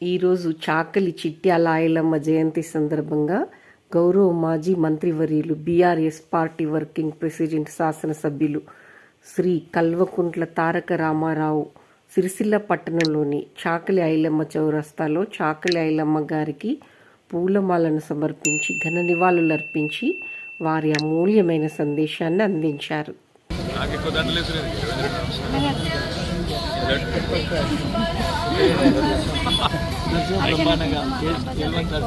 ఈరోజు చాకలి చిట్యాల ఆయలమ్మ జయంతి సందర్భంగా గౌరవ మాజీ మంత్రివర్యులు బీఆర్ఎస్ పార్టీ వర్కింగ్ ప్రెసిడెంట్ శాసనసభ్యులు శ్రీ కల్వకుంట్ల తారక రామారావు సిరిసిల్ల పట్టణంలోని చాకలి ఐలమ్మ చౌరస్తాలో చాకలి ఐలమ్మ గారికి పూలమాలను సమర్పించి ఘన నివాళులర్పించి వారి అమూల్యమైన సందేశాన్ని అందించారు. నాకు ఎక్కువ దండలు వేసుకునేది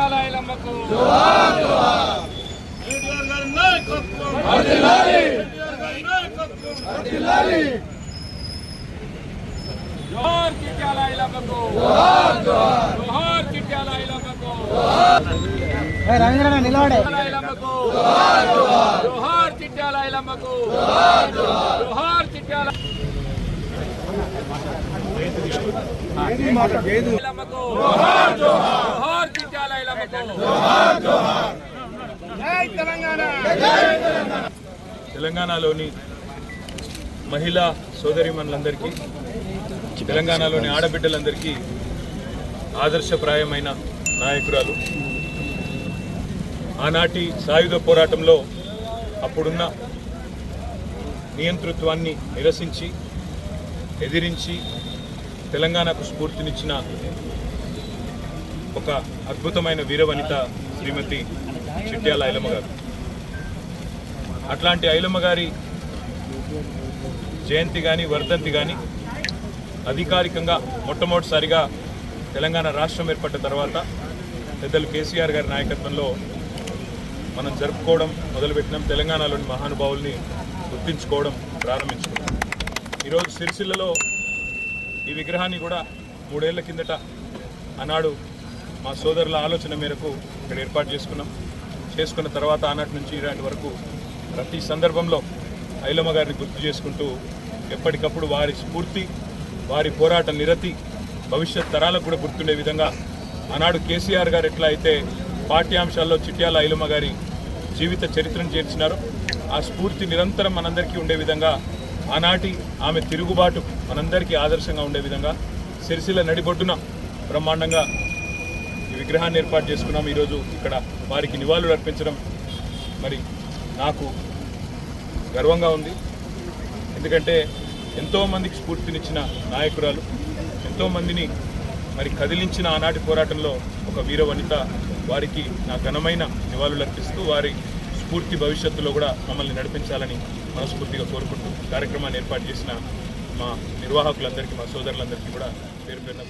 చిట్యాలయలమ్మకు. జోహార్ చిట్యాలయలమ్మకు. జోహార్ ఐలమ్మకి జోహార్ చిట్యాలయలమ్మకు. జోహార్ చి- జోహార్ చిట్యాలయలమ్మకు. జోహార్ జోహార్ తెలంగాణలోని మహిళా సోదరిమణులందరికీ తెలంగాణలోని ఆడబిడ్డలందరికీ ఆదర్శప్రాయమైన నాయకురాలు. ఆనాటి సాయుధ పోరాటంలో అప్పుడున్న నియంతృత్వాన్ని నిరసించి ఎదిరించి తెలంగాణకు స్ఫూర్తినిచ్చిన ఒక అద్భుతమైన వీరవనిత శ్రీమతి చిట్యాల ఐలమ్మ గారు. అట్లాంటి ఐలమ్మ గారి జయంతి కానీ వర్ధంతి కానీ అధికారికంగా మొట్టమొదటిసారిగా తెలంగాణ రాష్ట్రం ఏర్పడ్డ తర్వాత పెద్దలు కేసీఆర్ గారి నాయకత్వంలో మనం జరుపుకోవడం మొదలుపెట్టినాం. తెలంగాణలోని మహానుభావుల్ని గుర్తించుకోవడం ప్రారంభించుకున్నాం. ఈరోజు సిరిసిల్లలో ఈ విగ్రహాన్ని కూడా మూడేళ్ళ కిందట ఆనాడు మా సోదరుల ఆలోచన మేరకు ఇక్కడ ఏర్పాటు చేసుకున్నాం. చేసుకున్న తర్వాత ఆనాటి నుంచి ఇలాంటి వరకు ప్రతి సందర్భంలో ఐలమ్మ గారిని గుర్తు చేసుకుంటూ ఎప్పటికప్పుడు వారి స్ఫూర్తి వారి పోరాట నిరతి భవిష్యత్ తరాలకు కూడా గుర్తుండే విధంగా ఆనాడు కేసీఆర్ గారు ఎట్లా అయితే పాఠ్యాంశాల్లో చిట్యాల ఐలమ్మ గారి జీవిత చరిత్రను చేర్చినారో ఆ స్ఫూర్తి నిరంతరం మనందరికీ ఉండే విధంగా ఆనాటి ఆమె తిరుగుబాటు మనందరికీ ఆదర్శంగా ఉండే విధంగా సిరిసిల్ల నడిబొడ్డున బ్రహ్మాండంగా విగ్రహాన్ని ఏర్పాటు చేసుకున్నాం. ఈరోజు ఇక్కడ వారికి నివాళులు అర్పించడం మరి నాకు గర్వంగా ఉంది. ఎందుకంటే ఎంతోమందికి స్ఫూర్తినిచ్చిన నాయకురాలు ఎంతోమందిని మరి కదిలించిన ఆనాటి పోరాటంలో ఒక వీర వనిత వారికి నా ఘనమైన నివాళులు అర్పిస్తూ వారి స్ఫూర్తి భవిష్యత్తులో కూడా మమ్మల్ని నడిపించాలని మనస్ఫూర్తిగా కోరుకుంటూ కార్యక్రమాన్ని ఏర్పాటు చేసిన మా నిర్వాహకులందరికీ మా సోదరులందరికీ కూడా పేరు పేరున